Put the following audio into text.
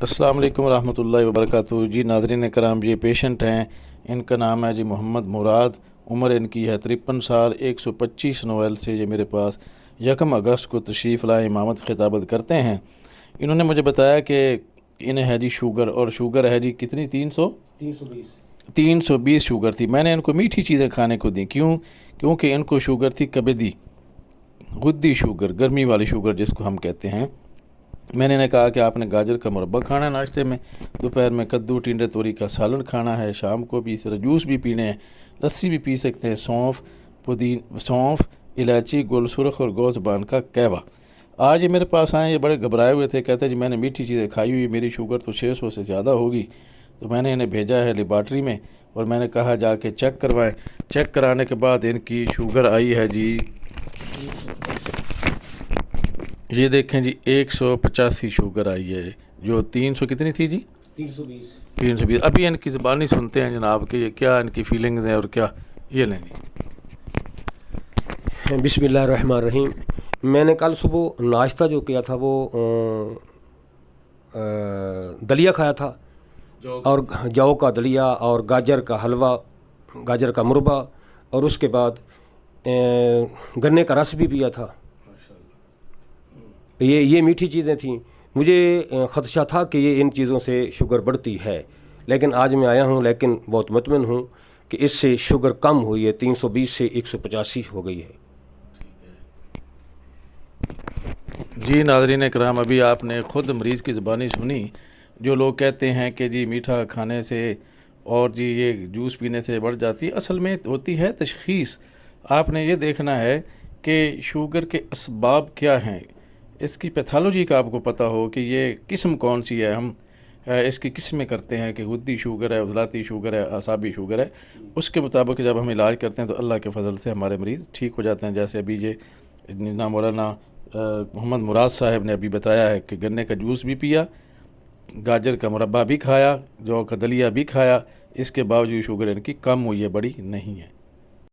السلام علیکم ورحمۃ اللہ وبرکاتہ۔ جی ناظرین کرام یہ پیشنٹ ہیں۔ ان کا نام ہے جی محمد مراد۔ عمر ان کی ہے ترپن سال ایک سو پچیس نویل سے یہ میرے پاس یکم اگست کو تشریف لائے امامت خطابت کرتے ہیں۔ انہوں نے مجھے بتایا کہ انہیں ہے جی شوگر اور شوگر ہے جی کتنی؟ تین سو؟ تین سو بیس۔ تین سو بیس شوگر تھی۔ میں نے ان کو میٹھی چیزیں کھانے کو دیں کیوں؟ کیونکہ ان کو شوگر تھی کبدی غدی شوگر گرمی والی شوگر جس کو ہم کہتے ہیں۔ میں نے انہیں کہا کہ آپ نے گاجر کا مربع کھانا ہے ناشتے میں۔ دوپہر میں کدو ٹینڈے توری کا سالن کھانا ہے۔ شام کو بھی اس جوس بھی پینے ہیں۔ لسی بھی پی سکتے ہیں۔ سونف، پودین، سونف، الائچی گل سرخ اور گو زبان کا کہوا آج یہ میرے پاس آئے یہ بڑے گھبرائے ہوئے تھے۔ کہتے ہیں جی میں نے میٹھی چیزیں کھائی ہوئی میری شوگر تو چھ سو سے زیادہ ہوگی۔ تو میں نے انہیں بھیجا ہے لیبارٹری میں اور میں نے کہا، جا کے چیک کروائیں۔ چیک کرانے کے بعد ان کی شوگر آئی ہے۔ جی۔, جی۔ یہ دیکھیں جی ایک سو پچاسی شوگر آئی ہے۔ جو تین سو کتنی تھی جی؟ تین سو بیس۔ تین سو بیس۔ ابھی ان کی زبانی سنتے ہیں جناب کہ یہ کیا ان کی فیلنگز ہیں اور کیا۔ یہ لیں جی۔ بسم اللہ الرحمن الرحیم۔ میں نے کل صبح ناشتہ جو کیا تھا وہ دلیا کھایا تھا۔ اور جو کا دلیا اور گاجر کا حلوہ گاجر کا مربع۔ اور اس کے بعد گنے کا رس بھی پیا تھا۔ یہ یہ میٹھی چیزیں تھیں۔ مجھے خدشہ تھا کہ یہ ان چیزوں سے شوگر بڑھتی ہے۔ لیکن آج میں آیا ہوں، لیکن بہت مطمئن ہوں کہ اس سے شوگر کم ہوئی ہے، تین سو بیس سے ایک سو پچاسی ہو گئی ہے۔ جی ناظرین کرام ابھی آپ نے خود مریض کی زبانی سنی، جو لوگ کہتے ہیں کہ جی میٹھا کھانے سے اور جی یہ جوس پینے سے بڑھ جاتی ہے اصل میں ہوتی ہے تشخیص۔ آپ نے یہ دیکھنا ہے کہ شوگر کے اسباب کیا ہیں۔ اس کی پیتھالوجی کا آپ کو پتہ ہو کہ یہ قسم کون سی ہے، ہم اس کی قسمیں کرتے ہیں کہ غدی شوگر ہے عضلاتی شوگر ہے، اعصابی شوگر ہے۔ اس کے مطابق جب ہم علاج کرتے ہیں تو اللہ کے فضل سے ہمارے مریض ٹھیک ہو جاتے ہیں۔ جیسے ابھی یہ نا مولانا محمد مراد صاحب نے ابھی بتایا ہے کہ گنے کا جوس بھی پیا، گاجر کا مربع بھی کھایا جو کا دلیا بھی کھایا، اس کے باوجود شوگر ان کی کم ہوئی ہے، بڑی نہیں ہے۔